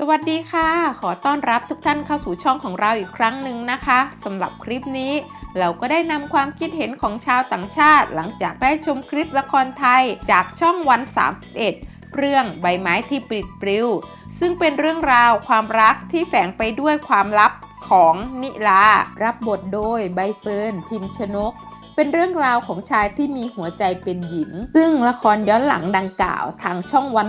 สวัสดีค่ะ ขอต้อนรับทุกท่านเข้าสู่ช่องของเราอีกครั้งหนึ่งนะคะสำหรับคลิปนี้ เราก็ได้นำความคิดเห็นของชาวต่างชาติ หลังจากได้ชมคลิปละครไทยจากช่องวัน 31 เรื่องใบไม้ที่ปลิดปลิว ซึ่งเป็นเรื่องราวความรักที่แฝงไปด้วยความลับของนิลา รับบทโดยใบเฟิร์นพิมพ์ชนก เป็นเรื่องราวของชายที่มีหัวใจเป็นหญิง ซึ่งละครย้อนหลังดังกล่าวทางช่องวัน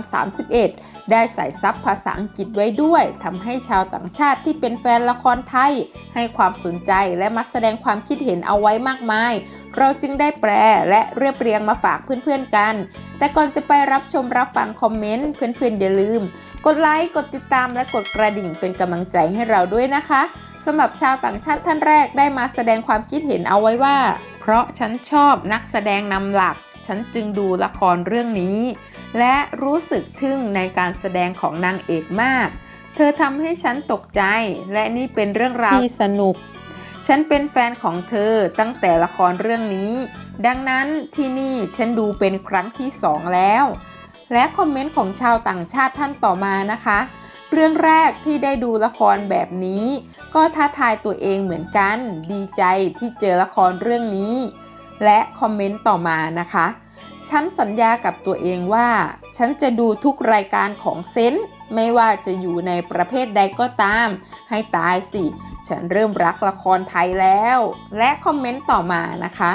31 ได้ใส่ซับภาษาอังกฤษไว้ด้วยทำให้ชาวต่างชาติที่เป็นแฟนละครไทย ให้ความสนใจและมาแสดงความคิดเห็นเอาไว้มากมาย เราจึงได้แปลและเรียบเรียงมาฝากเพื่อนๆกัน แต่ก่อนจะไปรับชมรับฟังคอมเมนต์เพื่อนๆอย่าลืม กดไลค์กดติดตามและกดกระดิ่งเป็นกำลังใจให้เราด้วยนะคะสำหรับชาวต่างชาติท่านแรกได้มาแสดงความคิดเห็นเอาไว้ว่า เพราะฉันชอบนักแสดงนำหลัก ฉันจึงดูละครเรื่องนี้ และรู้สึกทึ่งในการแสดงของนางเอกมาก เธอทำให้ฉันตกใจ และนี่เป็นเรื่องราวที่สนุก ฉันเป็นแฟนของเธอตั้งแต่ละครเรื่องนี้ ดังนั้นที่นี่ฉันดูเป็นครั้งที่สองแล้ว และคอมเมนต์ของชาวต่างชาติท่านต่อมานะคะ เรื่องแรกที่ได้ดูละครแบบนี้ ก็ท้าทายตัวเองเหมือนกัน ดีใจที่เจอละครเรื่องนี้ และคอมเมนต์ต่อมานะคะ ฉันสัญญากับตัวเองว่า ฉันจะดูทุกรายการของเซนไม่ว่าจะอยู่ในประเภทใดก็ตาม ให้ตายสิ ฉันเริ่มรักละครไทยแล้ว และคอมเมนต์ต่อมานะคะ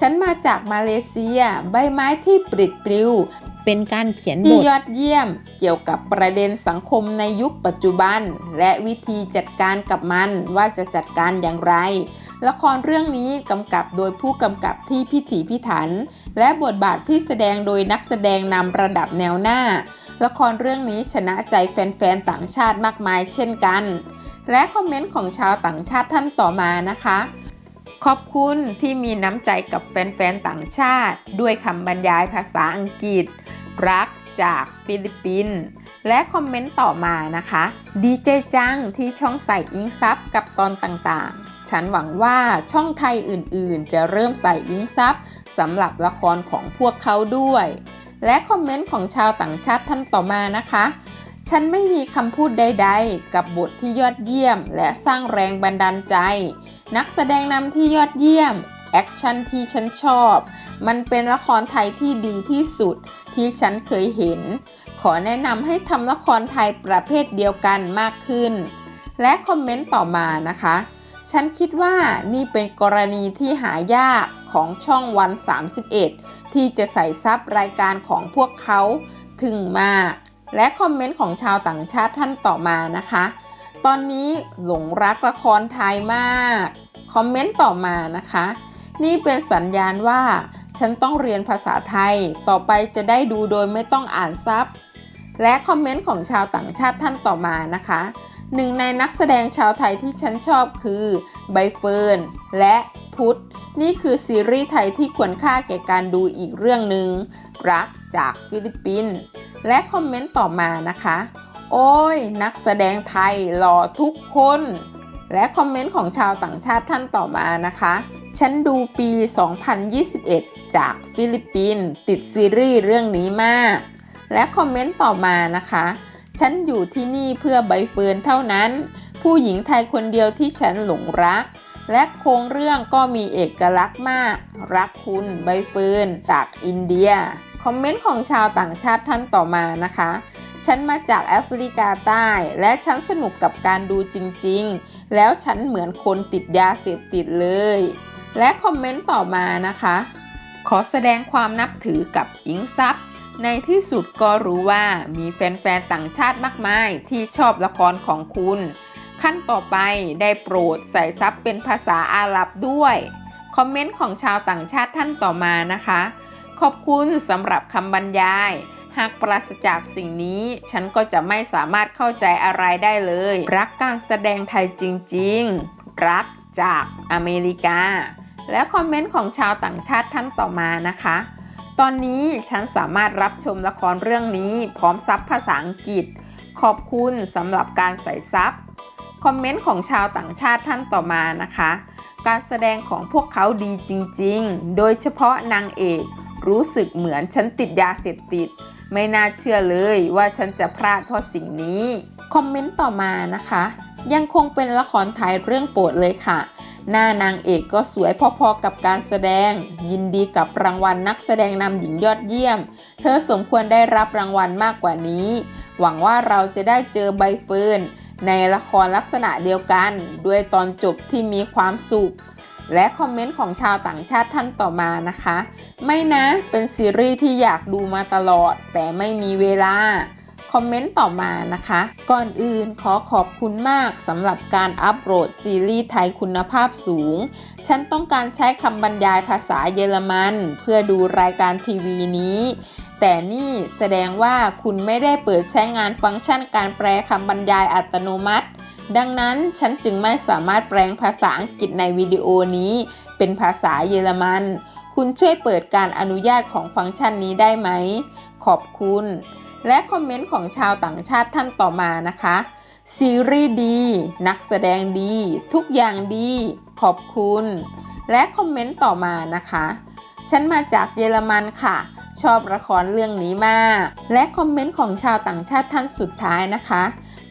ฉันมาจากมาเลเซีย ใบไม้ที่ปลิดปลิว เป็นการเขียนบทที่ยอดเยี่ยมเกี่ยวกับประเด็นสังคมในยุคปัจจุบัน และวิธีจัดการกับมันว่าจะจัดการอย่างไร ละครเรื่องนี้กำกับโดยผู้กำกับที่พิถีพิถัน และบทบาทที่แสดงโดยนักแสดงนำระดับแนวหน้า ละครเรื่องนี้ชนะใจแฟนๆต่างชาติมากมายเช่นกัน และคอมเมนต์ของชาวต่างชาติท่านต่อมานะคะขอบคุณที่มีน้ำใจกับแฟนๆ ต่างชาติ ด้วยคำบรรยายภาษาอังกฤษ รักจากฟิลิปปินส์และคอมเมนต์ต่อมานะคะ ดีใจจังที่ช่องใส่อิงซับกับตอนต่างๆ ฉันหวังว่าช่องไทยอื่นๆ จะเริ่มใส่อิงซับสำหรับละครของพวกเขาด้วย และคอมเมนต์ของชาวต่างชาติท่านต่อมานะคะ ฉันไม่มีคำพูดใดๆ กับบทที่ยอดเยี่ยม และสร้างแรงบันดาลใจ นักแสดงนำที่ยอดเยี่ยม แอคชั่นที่ฉันชอบ มันเป็นละครไทยที่ดีที่สุดที่ฉันเคยเห็น ขอแนะนำให้ทำละครไทยประเภทเดียวกันมากขึ้น และคอมเมนต์ต่อมานะคะ ฉันคิดว่านี่เป็นกรณีที่หายากของช่องวัน 31 ที่จะใส่ซับรายการของพวกเขาถึงมาก และคอมเมนต์ของชาวต่างชาติท่านต่อมานะคะตอนนี้หลงรักละครไทยมาก คอมเมนต์ต่อมานะคะ นี่เป็นสัญญาณว่า ฉันต้องเรียนภาษาไทย ต่อไปจะได้ดูโดยไม่ต้องอ่านซับและคอมเมนต์ของชาวต่างชาติท่านต่อมานะคะ หนึ่งในนักแสดงชาวไทยที่ฉันชอบคือใบเฟิร์นและพุทธ นี่คือซีรีส์ไทยที่ควรค่าแก่การดูอีกเรื่องหนึ่งรักจากฟิลิปปินส์และคอมเมนต์ต่อมานะคะ โอ้ย นักแสดงไทยหล่อทุกคน และคอมเมนต์ของชาวต่างชาติท่านต่อมานะคะ ฉันดูปี 2021 จากฟิลิปปินส์ติดซีรีส์เรื่องนี้มาก และคอมเมนต์ต่อมานะคะ ฉันอยู่ที่นี่เพื่อใบเฟิร์นเท่านั้น ผู้หญิงไทยคนเดียวที่ฉันหลงรัก และโครงเรื่องก็มีเอกลักษณ์มาก รักคุณใบเฟิร์นจากอินเดีย คอมเมนต์ของชาวต่างชาติท่านต่อมานะคะฉันมาจากแอฟริกาใต้ และฉันสนุกกับการดูจริงๆ แล้วฉันเหมือนคนติดยาเสพติดเลย และคอมเมนต์ต่อมานะคะ ขอแสดงความนับถือกับอิงซับในที่สุดก็รู้ว่ามีแฟนๆต่างชาติมากมายที่ชอบละครของคุณ ขั้นต่อไปได้โปรดใส่ซับเป็นภาษาอาหรับด้วย คอมเมนต์ของชาวต่างชาติท่านต่อมานะคะ ขอบคุณสำหรับคำบรรยาย หากปราศจากสิ่งนี้ ฉันก็จะไม่สามารถเข้าใจอะไรได้เลย รักการแสดงไทยจริง ๆ รักจากอเมริกา และคอมเมนต์ของชาวต่างชาติท่านต่อมานะคะ ตอนนี้ฉันสามารถรับชมละครเรื่องนี้ พร้อมซับภาษาอังกฤษ ขอบคุณสำหรับการใส่ซับคอมเมนต์ของชาวต่างชาติท่านต่อมานะคะ การแสดงของพวกเขาดีจริงๆ โดยเฉพาะนางเอก รู้สึกเหมือนฉันติดยาเสพติด ไม่น่าเชื่อเลยว่าฉันจะพลาดเพราะสิ่งนี้ คอมเมนต์ต่อมานะคะ ยังคงเป็นละครไทยเรื่องโปรดเลยค่ะ หน้านางเอกก็สวยพอๆกับการแสดง ยินดีกับรางวัลนักแสดงนำหญิงยอดเยี่ยม เธอสมควรได้รับรางวัลมากกว่านี้ หวังว่าเราจะได้เจอใบเฟิร์นในละครลักษณะเดียวกัน ด้วยตอนจบที่มีความสุข และคอมเมนต์ของชาวต่างชาติท่านต่อมานะคะ ไม่นะ เป็นซีรีส์ที่อยากดูมาตลอด แต่ไม่มีเวลา คอมเมนต์ต่อมานะคะ ก่อนอื่นขอขอบคุณมากสำหรับการอัปโหลดซีรีส์ไทยคุณภาพสูง ฉันต้องการใช้คำบรรยายภาษาเยอรมัน เพื่อดูรายการทีวีนี้ แต่นี่แสดงว่าคุณไม่ได้เปิดใช้งานฟังก์ชันการแปลคำบรรยายอัตโนมัติ ดังนั้นฉันจึงไม่สามารถแปลงภาษาอังกฤษในวิดีโอนี้ เป็นภาษาเยอรมัน คุณช่วยเปิดการอนุญาตของฟังก์ชันนี้ได้ไหม ขอบคุณ และคอมเมนต์ของชาวต่างชาติท่านต่อมานะคะ ซีรีส์ดี นักแสดงดี ทุกอย่างดี ขอบคุณ และคอมเมนต์ต่อมานะคะ ฉันมาจากเยอรมันค่ะ ชอบละครเรื่องนี้มาก และคอมเมนต์ของชาวต่างชาติท่านสุดท้ายนะคะ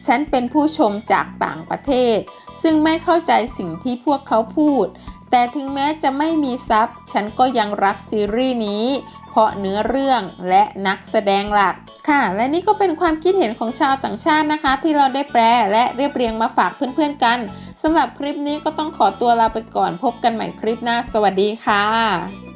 ฉันเป็นผู้ชมจากต่างประเทศ ซึ่งไม่เข้าใจสิ่งที่พวกเขาพูด แต่ถึงแม้จะไม่มีซับ ฉันก็ยังรักซีรีส์นี้ เพราะเนื้อเรื่องและนักแสดงหลัก ค่ะ และนี่ก็เป็นความคิดเห็นของชาวต่างชาตินะคะ ที่เราได้แปลและเรียบเรียงมาฝากเพื่อนๆกันสำหรับคลิปนี้ก็ต้องขอตัวลาไปก่อนพบกันใหม่คลิปหน้า สวัสดีค่ะ